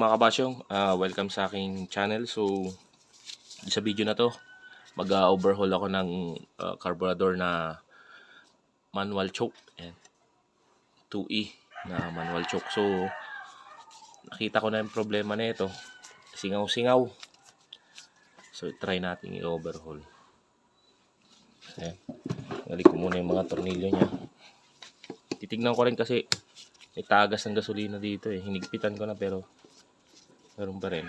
Mga kabasyong. Ah, welcome sa aking channel. So, sa video na to, mag-overhaul ako ng ah, carburetor na manual choke. Ayan. 2E na manual choke. So, nakita ko na yung problema na ito. Singaw-singaw. So, try natin i-overhaul. Ayan. Balik ko muna yung mga tornilyo niya. Titignan ko rin kasi may tagas ng gasolina dito eh. Hinigpitan ko na pero meron pa rin.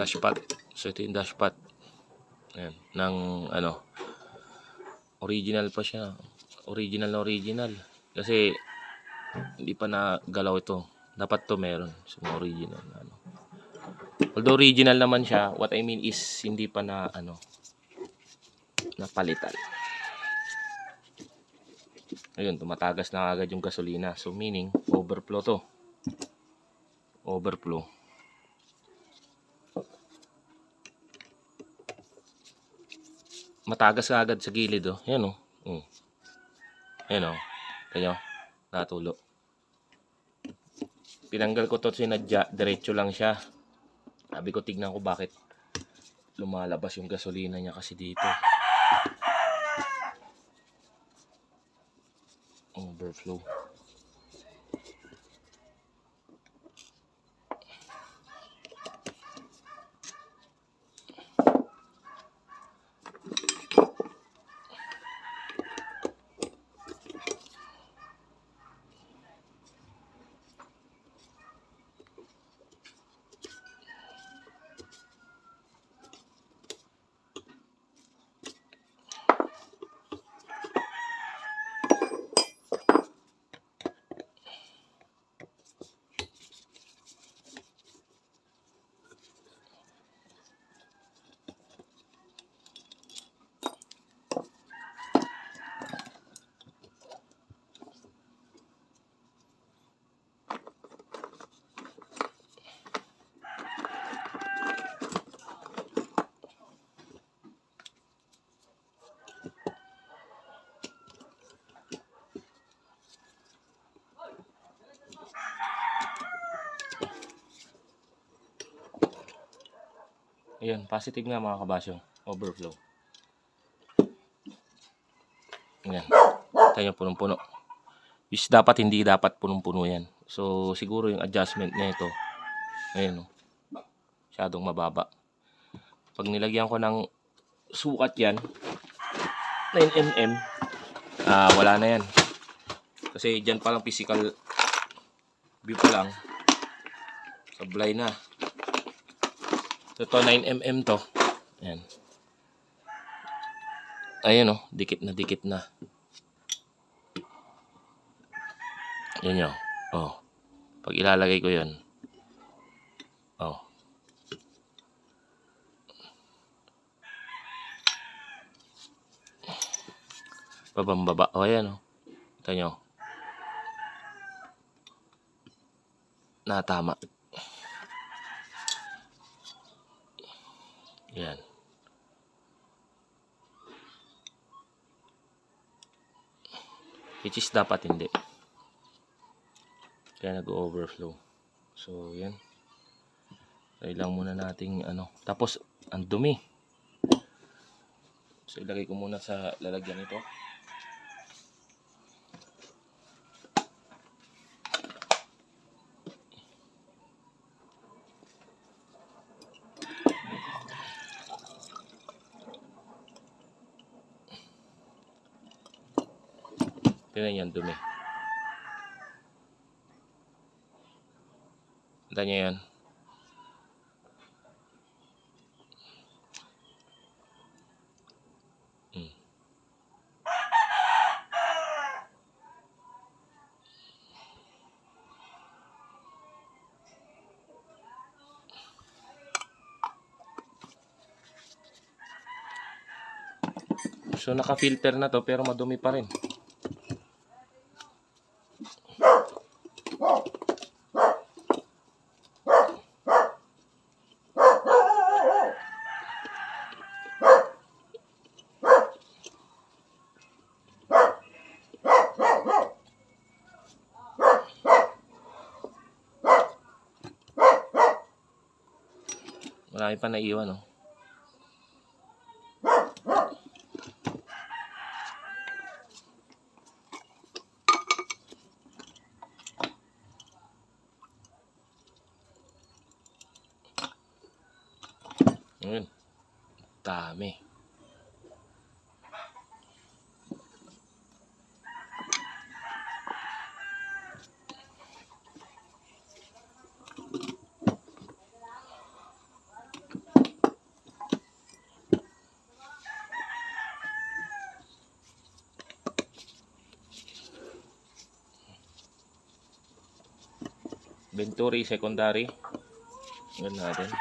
Dashpad. So ito yung dashpad. Ayan, ng ano original pa siya. Original na original. Kasi hindi pa nagalaw ito. Dapat to meron. So original na ano. Although original naman siya, what I mean is hindi pa na ano napalitan. Ayun, tumatagas na agad yung gasolina. So meaning overflow to. Overflow. Matagas agad sa gilid oh. Yan oh. Mm. Yan oh. Kaya natulo. Tinanggal ko to sinadya, diretso lang siya. Sabi ko tignan ko bakit lumalabas yung gasolina niya kasi dito. Overflow. Ayan, positive nga mga kabasyo. Overflow. Ayan. Tayo punong-puno. Which dapat hindi dapat punong-puno yan. So, siguro yung adjustment na ito. Ayan o. Masyadong mababa. Pag nilagyan ko ng sukat yan, 9mm, ah, wala na yan. Kasi dyan pa lang physical view pa lang. Sablay na. So, ito 9mm to. Ayan. Ayan o, dikit na dikit na. Yan yun. Oh. Pag ilalagay ko yun. Oh. Babambaba. O, oh, ayan o. Ito nyo. Natama. Yan. Which is dapat hindi. Kaya nag-overflow. So, yan. Lang muna nating ano. Tapos, ang dumi. So, ilagay ko muna sa lalagyan ito. Tingnan yan, dumi. Tanda niya yan. Hmm. So naka-filter na to pero madumi pa rin. Marami pa naiwan, oh. Ayun. Dami. Venturi secondary. Yan natin.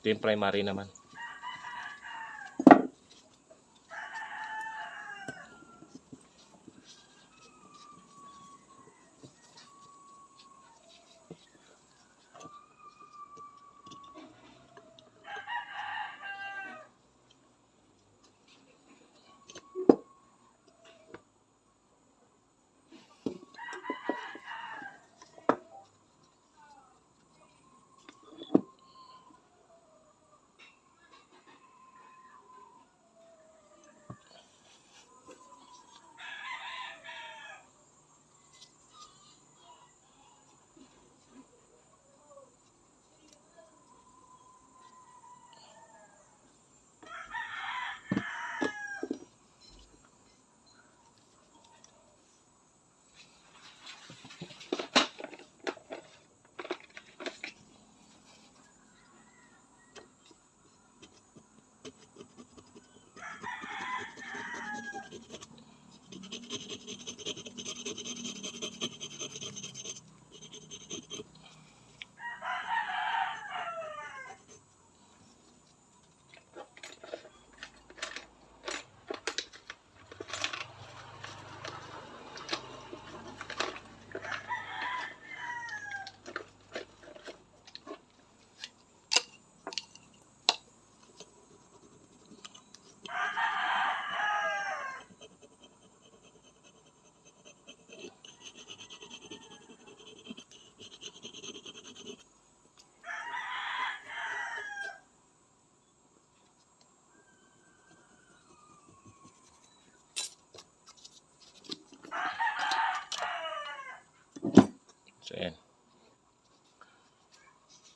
Ito yung primary naman.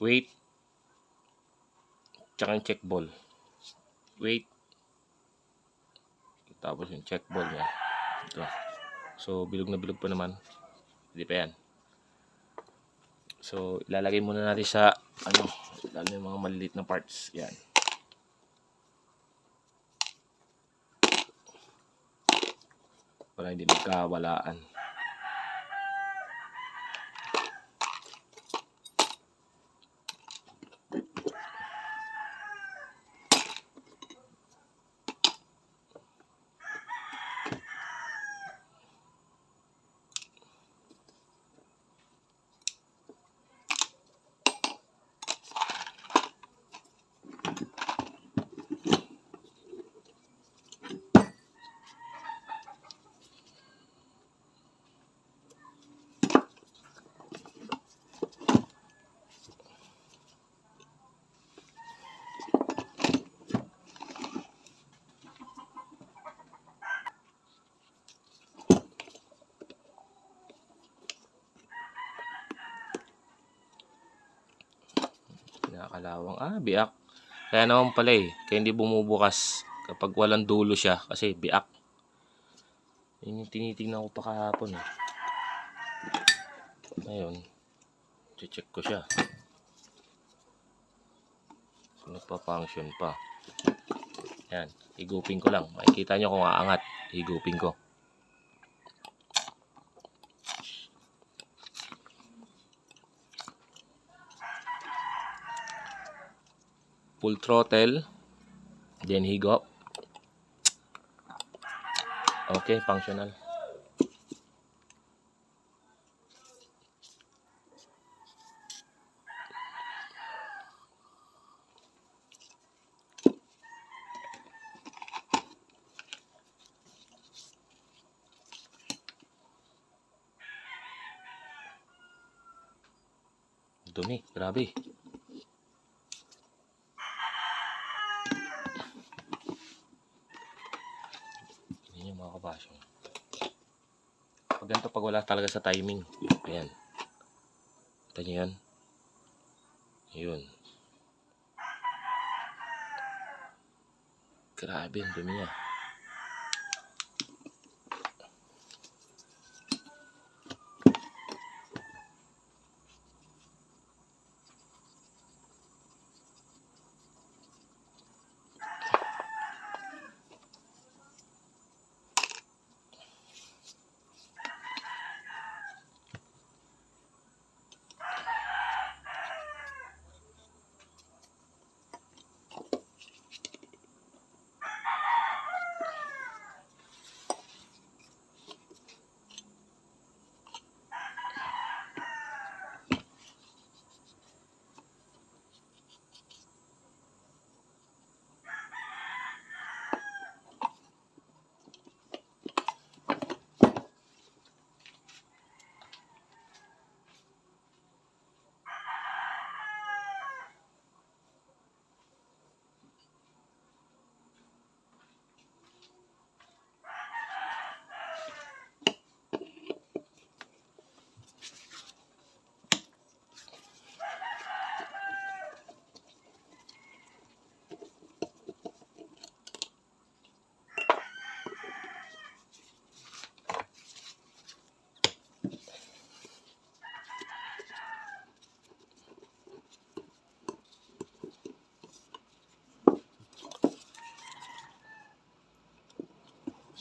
Weight. Tsaka yung check ball. Weight. Tapos yung check ball niya. Ito. So, bilog na bilog pa naman. Hindi pa yan. So, ilalagay muna natin sa, ano, lalo yung mga maliliit na parts. Yan. Para hindi magkawalaan. Nakalawang. Ah, biak. Kaya naman pala eh. Kaya hindi bumubukas kapag walang dulo siya. Kasi biak. Yun yung tinitingnan ko pa kahapon eh. Ngayon, check ko siya. So, nagpa-function pa. Yan. Higupin ko lang. Makikita nyo kung aangat. Higupin ko. Full throttle. Then higop. Okay, functional. Dumi, grabe. Yung mga kabasyong. Pag ganito, pag wala talaga sa timing. Ayan. Kita nyo yan? Yun. Grabe, ang dumi niya.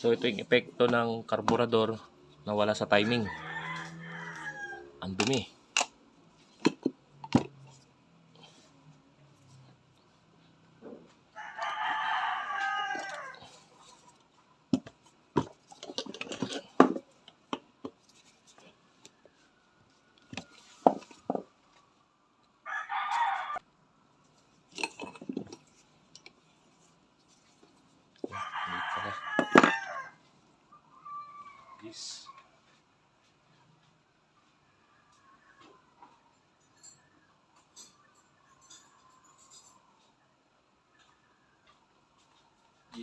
So ito yung epekto ng karburador na wala sa timing. Ang dumi. Hindi pala. Yes.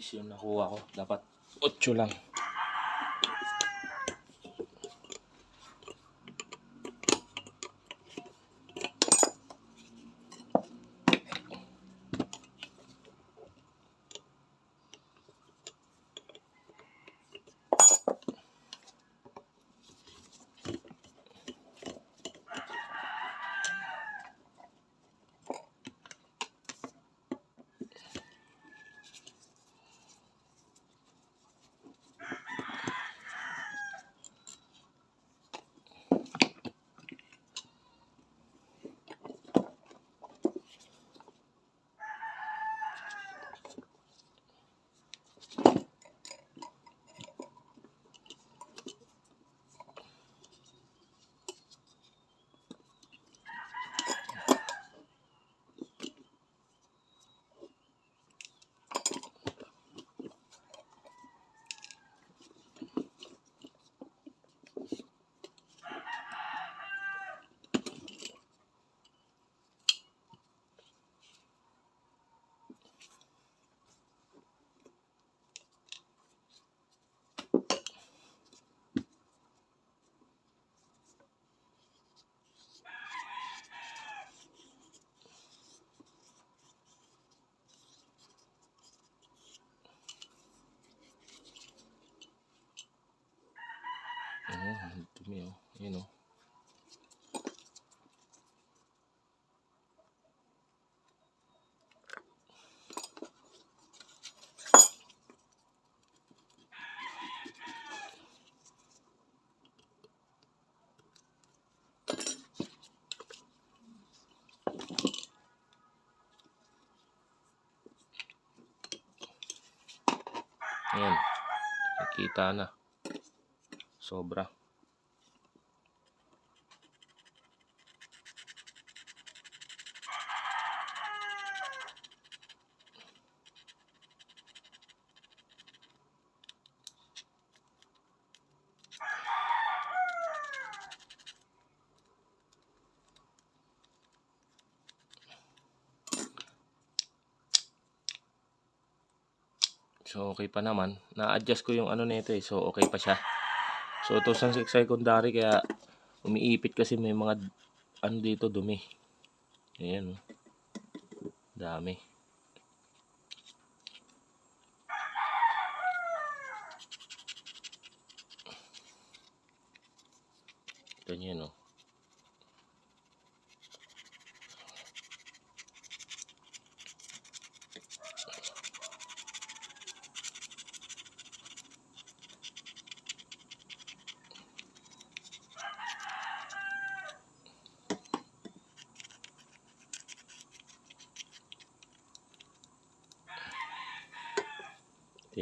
Yes, yung nakuha ko. Dapat 8 lang. Dumi oh. Yun oh. Ayan. Nakikita na. Sobra. So, okay pa naman. Na-adjust ko yung ano nito eh. So, okay pa siya. So, 2006 secondary kaya umiipit kasi may mga ano dito dumi. Ayan. oh. Dami. Ganyan oh. Ito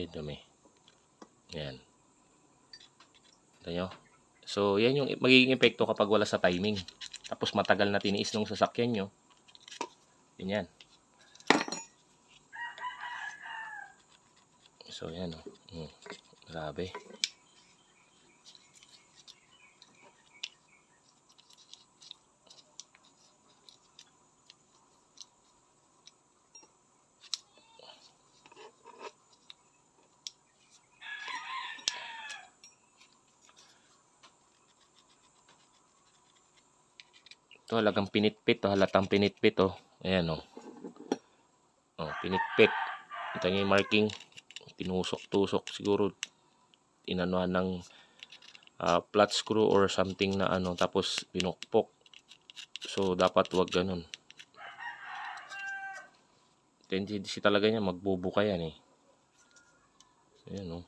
yung dumi. Yan. Ito nyo. So, yan yung magiging epekto kapag wala sa timing. Tapos matagal na tiniis ng sasakyan nyo. Yan yan. So, yan o. Hmm. Grabe. Ito halagang pinitpit to, halatang pinitpit to. Ayan oh. Oh, pinitpit. Ito yung marking. Tinusok-tusok siguro inanuhan ng ah, flat screw or something na ano tapos pinukpok. So dapat wag ganun. Tendency talaga niya magbubuka yan eh. Ayan oh.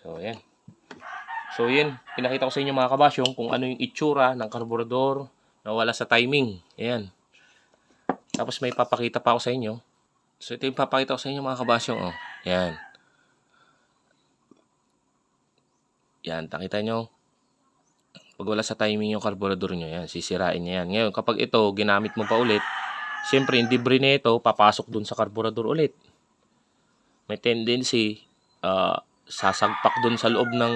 So ayan. So yun, pinakita ko sa inyo mga kabasyong kung ano yung itsura ng karburador na wala sa timing. Ayan. Tapos may papakita pa ako sa inyo. So ito yung papakita ko sa inyo mga kabasyong. Oh. Ayan. Yan, nakita nyo. Pag wala sa timing yung karburador nyo, yan, sisirain niya yan. Ngayon, kapag ito, ginamit mo pa ulit, siyempre, yung debris na ito, papasok dun sa karburador ulit. May tendency, ah, sasagpak dun sa loob ng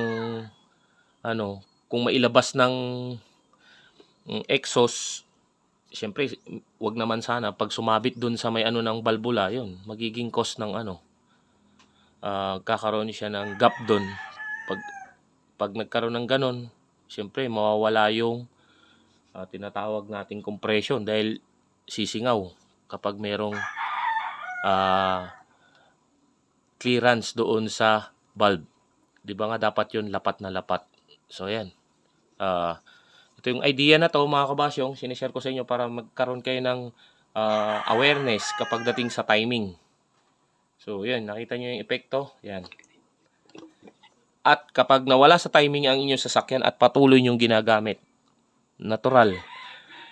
ano, kung mailabas ng ng exhaust, syempre, wag naman sana pag sumabit dun sa may ano ng balbula, yun, magiging cause ng ano, ah, kakaroon siya ng gap dun. Pag pag nagkaroon ng ganon, syempre mawawala yung ah, tinatawag nating compression dahil sisingaw kapag merong ah, clearance doon sa valve. 'Di ba nga dapat 'yun lapat na lapat. So ayan. Ah, ito yung idea na to mga kabasyong, sinishare ko sa inyo para magkaroon kayo ng ah, awareness kapag dating sa timing. So, yan, nakita nyo yung epekto. Yan. At kapag nawala sa timing ang inyong sasakyan at patuloy nyong ginagamit, natural,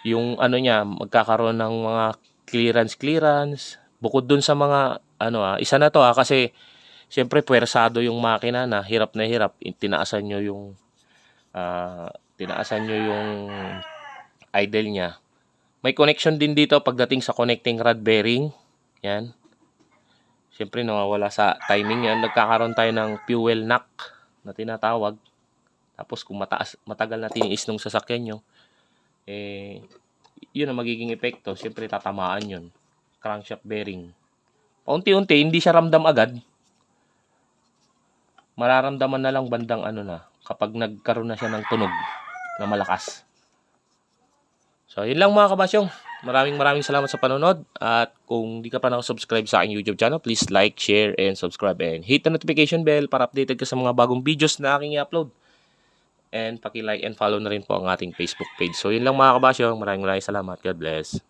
yung ano niya, magkakaroon ng mga clearance-clearance, bukod dun sa mga, ano ah, isa na to ah, kasi, siyempre, pwersado yung makina na, hirap na hirap, tinaasan nyo yung, ah, tinaasan nyo yung idle niya. May connection din dito pagdating sa connecting rod bearing. Yan. Siyempre, nawawala sa timing yan. Nagkakaroon tayo ng fuel knock na tinatawag. Tapos kung mataas, matagal na tiniis ng sasakyan nyo, eh, yun ang magiging epekto. Siyempre, tatamaan yun. Crankshaft bearing. Paunti-unti, hindi siya ramdam agad. Mararamdaman na lang bandang ano na, kapag nagkaroon na siya ng tunog na malakas. So, yun lang mga kabasyong. Maraming maraming salamat sa panonood. At kung di ka pa nakasubscribe sa aking YouTube channel, please like, share, and subscribe. And hit the notification bell para updated ka sa mga bagong videos na aking i-upload. And paki-like and follow na rin po ang ating Facebook page. So yun lang mga kabasyo. Maraming maraming salamat. God bless.